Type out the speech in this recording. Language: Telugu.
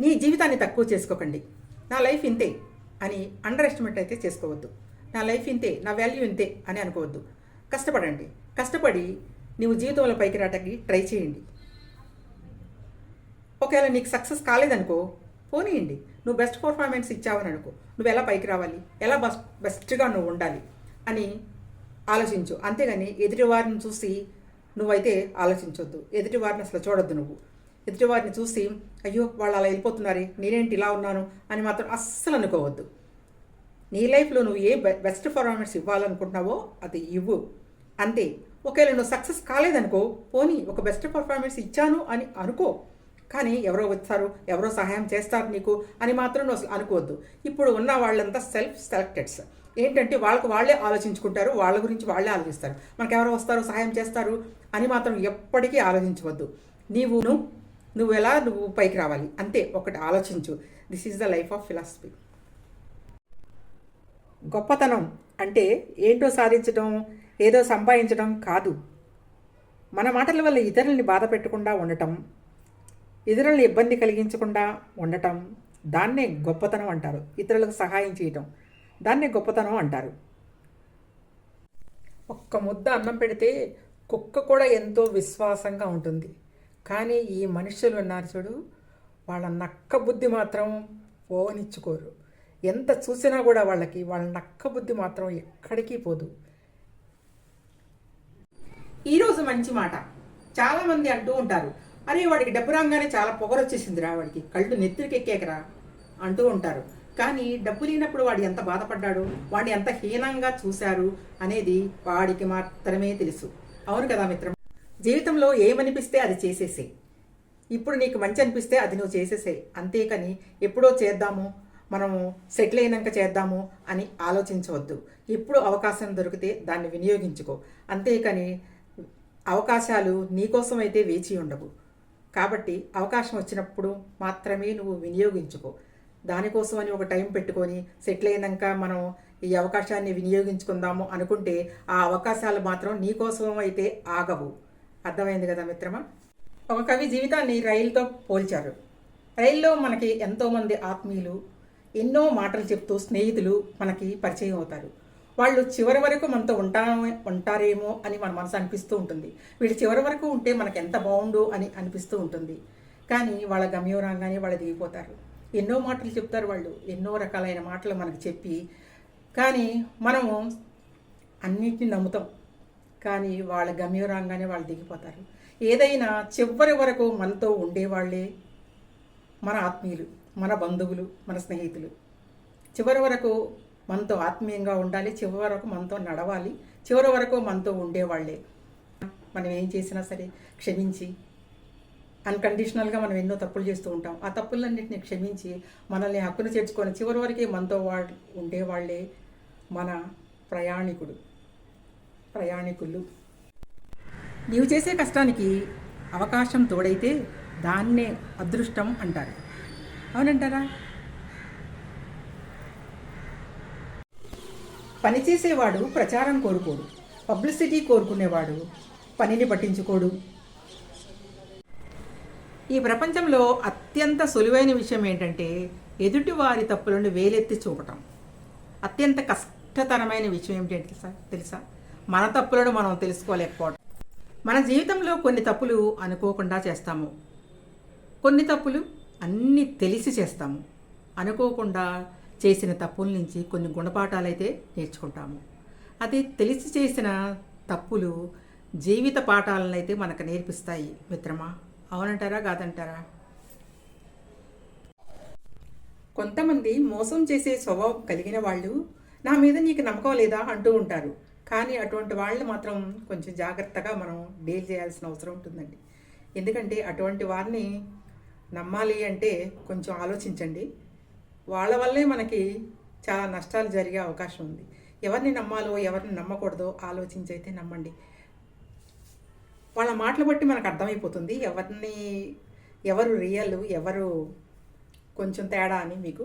నీ జీవితాన్ని తక్కువ చేసుకోకండి. నా లైఫ్ ఇంతే అని అండర్ ఎస్టిమేట్ అయితే చేసుకోవద్దు. నా లైఫ్ ఇంతే నా వాల్యూ ఇంతే అని అనుకోవద్దు. కష్టపడండి. కష్టపడి నీవు జీవితంలో పైకి రావటానికి ట్రై చేయండి. ఒకవేళ నీకు సక్సెస్ కాలేదనుకో పోనీయండి. నువ్వు బెస్ట్ పర్ఫార్మెన్స్ ఇచ్చావని అనుకో నువ్వు ఎలా పైకి రావాలి? ఎలా బస్ బెస్ట్గా నువ్వు ఉండాలి? అని ఆలోచించు. అంతేగాని ఎదుటివారిని చూసి నువ్వైతే ఆలోచించొద్దు. ఎదుటివారిని అసలు చూడొద్దు నువ్వు. ఎదుటివారిని చూసి అయ్యో వాళ్ళు అలా వెళ్ళిపోతున్నారే నేనేంటి ఇలా ఉన్నాను? అని మాత్రం అస్సలు అనుకోవద్దు. నీ లైఫ్లో నువ్వు ఏ బె- బెస్ట్ పర్ఫార్మెన్స్ ఇవ్వాలనుకుంటున్నావో అది ఇవ్వు. అంతే. ఒకవేళ నువ్వు సక్సెస్ కాలేదనుకో పోనీ ఒక బెస్ట్ పర్ఫార్మెన్స్ ఇచ్చాను అని అనుకో. కానీ ఎవరో వచ్చారు ఎవరో సహాయం చేస్తారు నీకు అని మాత్రం నువ్వు అసలు అనుకోవద్దు. ఇప్పుడు ఉన్న వాళ్ళంతా సెల్ఫ్ సెలెక్టెడ్స్ ఏంటంటే వాళ్ళకు వాళ్ళే ఆలోచించుకుంటారు వాళ్ళ గురించి వాళ్ళే ఆలోచిస్తారు. మనకు ఎవరో వస్తారు సహాయం చేస్తారు అని మాత్రం ఎప్పటికీ ఆలోచించవద్దు. నీవును నువ్వు ఎలా నువ్వు పైకి రావాలి? అంతే ఒకటి ఆలోచించు. This is the life of philosophy గొప్పతనం అంటే ఏంటో సాధించడం ఏదో సంపాదించడం కాదు. మన మాటల వల్ల ఇతరుల్ని బాధ పెట్టకుండా ఉండటం ఇతరులను ఇబ్బంది కలిగించకుండా ఉండటం దాన్నే గొప్పతనం అంటారు. ఇతరులకు సహాయం చేయటం దాన్నే గొప్పతనం అంటారు. ఒక్క ముద్ద అన్నం పెడితే కుక్క కూడా ఎంతో విశ్వాసంగా ఉంటుంది. కానీ ఈ మనుషులు ఉన్నారు చూడు వాళ్ళ నక్క బుద్ధి మాత్రం పోనిచ్చుకోరు. ఎంత చూసినా కూడా వాళ్ళకి వాళ్ళ నక్క బుద్ధి మాత్రం ఎక్కడికి పోదు. ఈరోజు మంచి మాట. చాలామంది అంటూ ఉంటారు అరే వాడికి డబ్బు రాగానే చాలా పొగరొచ్చేసిందిరా వాడికి కళ్ళు నెత్తిరికి అంటూ ఉంటారు. కానీ డబ్బు లేనప్పుడు వాడు ఎంత బాధపడ్డాడు వాడిని ఎంత హీనంగా చూశారు అనేది వాడికి మాత్రమే తెలుసు. అవును కదా మిత్రం జీవితంలో ఏమనిపిస్తే అది చేసేసే. ఇప్పుడు నీకు మంచి అనిపిస్తే అది నువ్వు చేసేసేయి అంతేకాని ఎప్పుడో చేద్దాము మనము సెటిల్ అయినాక చేద్దాము అని ఆలోచించవద్దు. ఎప్పుడు అవకాశం దొరికితే దాన్ని వినియోగించుకో. అంతేకాని అవకాశాలు నీకోసం అయితే వేచి ఉండవు. కాబట్టి అవకాశం వచ్చినప్పుడు మాత్రమే నువ్వు వినియోగించుకో. దానికోసం అని ఒక టైం పెట్టుకొని సెటిల్ అయినాక మనం ఈ అవకాశాన్ని వినియోగించుకుందాము అనుకుంటే ఆ అవకాశాలు మాత్రం నీకోసం అయితే ఆగవు. అర్థమైంది కదా మిత్రమా? ఒక కవి జీవితాన్ని రైలుతో పోల్చారు. రైల్లో మనకి ఎంతోమంది ఆత్మీయులు ఎన్నో మాటలు చెప్తూ స్నేహితులు మనకి పరిచయం అవుతారు. వాళ్ళు చివరి వరకు మనతో ఉంటా ఉంటారేమో అని మన మనసు అనిపిస్తూ ఉంటుంది. వీళ్ళు చివరి వరకు ఉంటే మనకు ఎంత బాగుండు అని అనిపిస్తూ ఉంటుంది. కానీ వాళ్ళ గమ్యం రాగానే వాళ్ళు దిగిపోతారు. ఎన్నో మాటలు చెప్తారు వాళ్ళు ఎన్నో రకాలైన మాటలు మనకు చెప్పి కానీ మనము అన్నిటిని నమ్ముతాం. కానీ వాళ్ళ గమ్యం రాగానే వాళ్ళు దిగిపోతారు. ఏదైనా చివరి వరకు మనతో ఉండేవాళ్ళే మన ఆత్మీయులు మన బంధువులు మన స్నేహితులు. చివరి వరకు మనతో ఆత్మీయంగా ఉండాలి చివరి వరకు మనతో నడవాలి చివరి వరకు మనతో ఉండేవాళ్ళే. మనం ఏం చేసినా సరే క్షమించి అన్కండిషనల్గా మనం ఎన్నో తప్పులు చేస్తూ ఉంటాం. ఆ తప్పులన్నింటినీ క్షమించి మనల్ని హక్కును చేర్చుకొని చివరి వరకే మనతో వాళ్ళు ఉండేవాళ్ళే మన ప్రయాణికుడు. ప్రయాణికులు. నీవు చేసే కష్టానికి అవకాశం తోడైతే దాన్నే అదృష్టం అంటారు. అవునంటారా? పనిచేసేవాడు ప్రచారం కోరుకోడు. పబ్లిసిటీ కోరుకునేవాడు పనిని పట్టించుకోడు. ఈ ప్రపంచంలో అత్యంత సులువైన విషయం ఏంటంటే ఎదుటి వారి తప్పులను వేలెత్తి చూపటం. అత్యంత కష్టతరమైన విషయం ఏంటంటే తెలుసా? తెలుసా? మన తప్పులను మనం తెలుసుకోలేకపోవడం మన జీవితంలో కొన్ని తప్పులు అనుకోకుండా చేస్తాము. కొన్ని తప్పులు అన్నీ తెలిసి చేస్తాము. అనుకోకుండా చేసిన తప్పుల నుంచి కొన్ని గుణపాఠాలు అయితే నేర్చుకుంటాము. అది తెలిసి చేసిన తప్పులు జీవిత పాఠాలను అయితే మనకు నేర్పిస్తాయి మిత్రమా? అవునంటారా? కాదంటారా? కొంతమంది మోసం చేసే స్వభావం కలిగిన వాళ్ళు నా మీద నీకు నమ్మకం లేదా అంటూ ఉంటారు. కానీ అటువంటి వాళ్ళు మాత్రం కొంచెం జాగ్రత్తగా మనం డీల్ చేయాల్సిన అవసరం ఉంటుందండి. ఎందుకంటే అటువంటి వారిని నమ్మాలి అంటే కొంచెం ఆలోచించండి. వాళ్ళ వల్లే మనకి చాలా నష్టాలు జరిగే అవకాశం ఉంది. ఎవరిని నమ్మాలో ఎవరిని నమ్మకూడదో ఆలోచించి అయితే నమ్మండి. వాళ్ళ మాటలు బట్టి మనకు అర్థమైపోతుంది. ఎవరిని ఎవరు రియల్ ఎవరు కొంచెం తేడా అని మీకు